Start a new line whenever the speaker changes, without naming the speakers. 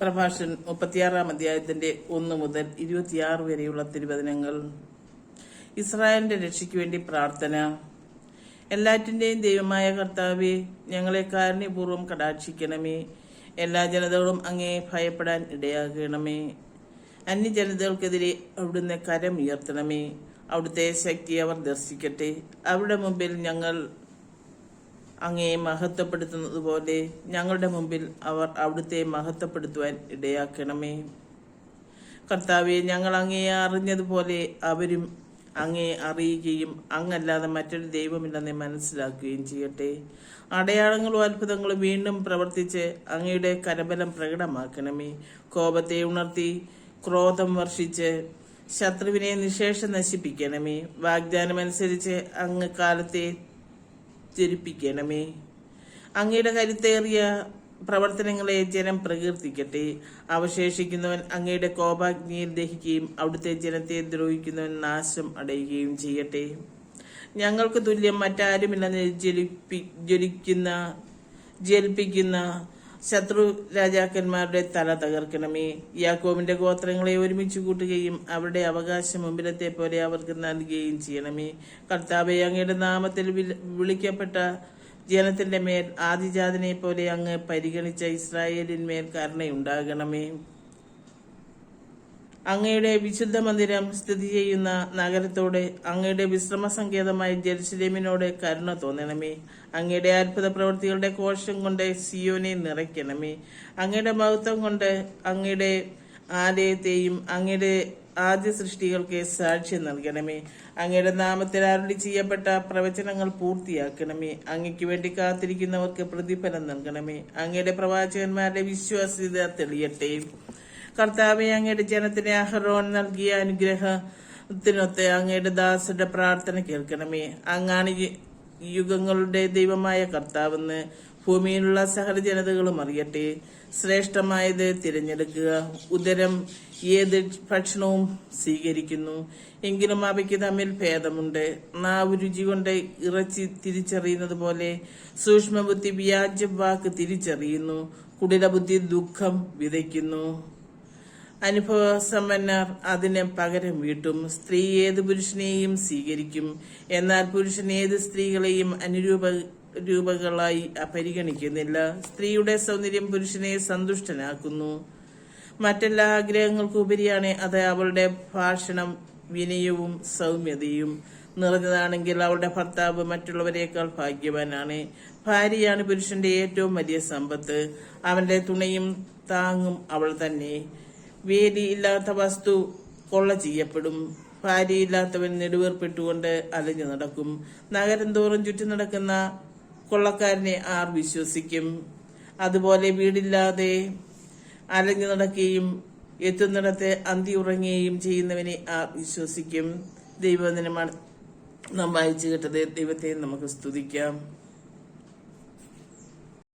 പ്രഭാഷൻ മുപ്പത്തിയാറാം അധ്യായത്തിന്റെ ഒന്ന് മുതൽ ഇരുപത്തിയാറ് വരെയുള്ള തിരുവചനങ്ങൾ. ഇസ്രായേലിന്റെ രക്ഷയ്ക്ക് വേണ്ടി പ്രാർത്ഥന. എല്ലാറ്റിന്റെയും ദൈവമായ കർത്താവെ ഞങ്ങളെ കാരുണ്യപൂർവം കടാക്ഷിക്കണമേ. എല്ലാ ജനതകളും അങ്ങേ ഭയപ്പെടാൻ ഇടയാകണമേ. അന്യജനതകൾക്കെതിരെ അവിടുന്ന് കരം ഉയർത്തണമേ അവിടുത്തെ ശക്തി അവർ ദർശിക്കട്ടെ. അവരുടെ മുമ്പിൽ ഞങ്ങൾ അങ്ങയെ മഹത്വപ്പെടുത്തുന്നത് പോലെ ഞങ്ങളുടെ മുമ്പിൽ അവർ അവിടുത്തെ മഹത്വപ്പെടുത്തുവാൻ ഇടയാക്കണമേ. കർത്താവെ ഞങ്ങൾ അങ്ങയെ അറിഞ്ഞതുപോലെ അവരും അങ്ങയെ അറിയുകയും അങ്ങല്ലാതെ മറ്റൊരു ദൈവമില്ലെന്ന് മനസ്സിലാക്കുകയും ചെയ്യട്ടെ. അടയാളങ്ങളും അത്ഭുതങ്ങളും വീണ്ടും പ്രവർത്തിച്ച് അങ്ങയുടെ കരബലം പ്രകടമാക്കണമേ. കോപത്തെ ഉണർത്തി ക്രോധം വർഷിച്ച് ശത്രുവിനെ നിശേഷം നശിപ്പിക്കണമേ. വാഗ്ദാനമനുസരിച്ച് അങ്ങ് കാലത്തെ ജനിപ്പിക്കണമേ അങ്ങയുടെ കരുത്തേറിയ പ്രവർത്തനങ്ങളെ ജനം പ്രകീർത്തിക്കട്ടെ. അവശേഷിക്കുന്നവൻ അങ്ങയുടെ കോപാഗ്നിയിൽ ദഹിക്കുകയും അവിടുത്തെ ജനത്തെ ദ്രോഹിക്കുന്നവൻ നാശം അടയുകയും ചെയ്യട്ടെ. ഞങ്ങൾക്ക് തുല്യം മറ്റാരുമില്ലെന്ന് ജ്വലിപ്പി ജ്വലിക്കുന്ന ജൽപ്പിക്കുന്ന ശത്രു രാജാക്കന്മാരുടെ തല തകർക്കണമേ. യാക്കോബിന്റെ ഗോത്രങ്ങളെ ഒരുമിച്ച് കൂട്ടുകയും അവരുടെ അവകാശം മുമ്പിലത്തെ പോലെ അവർക്ക് നൽകുകയും ചെയ്യണമേ. കർത്താവെ അങ്ങയുടെ നാമത്തിൽ വിളിക്കപ്പെട്ട ജനത്തിന്റെ മേൽ ആദിജാതനെ പോലെ അങ്ങ് പരിഗണിച്ച ഇസ്രായേലിന്മേൽ കരുണയുണ്ടാകണമേ. അങ്ങയുടെ വിശുദ്ധ മന്ദിരം സ്ഥിതി ചെയ്യുന്ന നഗരത്തോടെ അങ്ങയുടെ വിശ്രമ സങ്കേതമായ ജെറുസലേമിനോട് കരുണ തോന്നണമേ. അങ്ങയുടെ അത്ഭുത പ്രവൃത്തികളുടെ കോശം കൊണ്ട് സിയോനെ നിറയ്ക്കണമേ. അങ്ങയുടെ മഹത്വം കൊണ്ട് അങ്ങയുടെ ആലയത്തെയും അങ്ങയുടെ ആദ്യ സൃഷ്ടികൾക്ക് സാക്ഷ്യം നൽകണമേ. അങ്ങയുടെ നാമത്തിൽ അരുളി ചെയ്യപ്പെട്ട പ്രവചനങ്ങൾ പൂർത്തിയാക്കണമേ. അങ്ങയ്ക്ക് വേണ്ടി കാത്തിരിക്കുന്നവർക്ക് പ്രതിഫലം നൽകണമേ. അങ്ങയുടെ പ്രവാചകന്മാരുടെ വിശ്വാസ്യത തെളിയട്ടെ. കർത്താവെ അങ്ങയുടെ ജനത്തിന് അഹറോൻ നൽകിയ അനുഗ്രഹത്തിനൊത്ത് അങ്ങയുടെ ദാസന്റെ പ്രാർത്ഥന കേൾക്കണമേ. അങ്ങാണ് യുഗങ്ങളുടെ ദൈവമായ കർത്താവെന്ന് ഭൂമിയിലുള്ള സകല ജനതകളും അറിയട്ടെ. ശ്രേഷ്ഠമായത് തിരഞ്ഞെടുക്കുക. ഉദരം ഏത് ഭക്ഷണവും സ്വീകരിക്കുന്നു. എങ്കിലും അവയ്ക്ക് തമ്മിൽ ഭേദമുണ്ട്. നാവ് രുചി കൊണ്ട് ഇറച്ചി തിരിച്ചറിയുന്നത് പോലെ സൂക്ഷ്മബുദ്ധി വ്യാജ വാക്ക് തിരിച്ചറിയുന്നു. കുടിലബുദ്ധി ദുഃഖം വിതയ്ക്കുന്നു. അനുഭവസമ്പന്നർ അതിന് പകരം വീട്ടും സ്ത്രീ ഏത് പുരുഷനെയും സ്വീകരിക്കും. എന്നാൽ പുരുഷൻ ഏത് സ്ത്രീകളെയും അനുരൂപ രൂപകളായി പരിഗണിക്കുന്നില്ല സ്ത്രീയുടെ സൗന്ദര്യം പുരുഷനെ സന്തുഷ്ടനാക്കുന്നു. മറ്റെല്ലാ ആഗ്രഹങ്ങൾക്കുപരിയാണ് അത് അവളുടെ ഭാഷണം വിനയവും സൗമ്യതയും. നിറഞ്ഞതാണെങ്കിൽ അവളുടെ ഭർത്താവ് മറ്റുള്ളവരെക്കാൾ ഭാഗ്യവാനാണ്. ഭാര്യയാണ് പുരുഷന്റെ ഏറ്റവും വലിയ സമ്പത്ത്. അവന്റെ തുണയും താങ്ങും അവൾ തന്നെ. വേലിയില്ലാത്ത വസ്തു കൊള്ള ചെയ്യപ്പെടും. ഭാര്യയില്ലാത്തവൻ നെടുവേർപ്പെട്ടുകൊണ്ട് അലഞ്ഞു നടക്കും. നഗരം തോറും ചുറ്റി നടക്കുന്ന കൊള്ളക്കാരനെ ആർ വിശ്വസിക്കും. അതുപോലെ വീടില്ലാതെ അലഞ്ഞു നടക്കുകയും എത്തുന്നിടത്ത് അന്തി ഉറങ്ങുകയും ചെയ്യുന്നവനെ ആർ വിശ്വസിക്കും. ദൈവദിനമാണ് നാം വായിച്ചു കേട്ടത്. ദൈവത്തെ നമുക്ക് സ്തുതിക്കാം.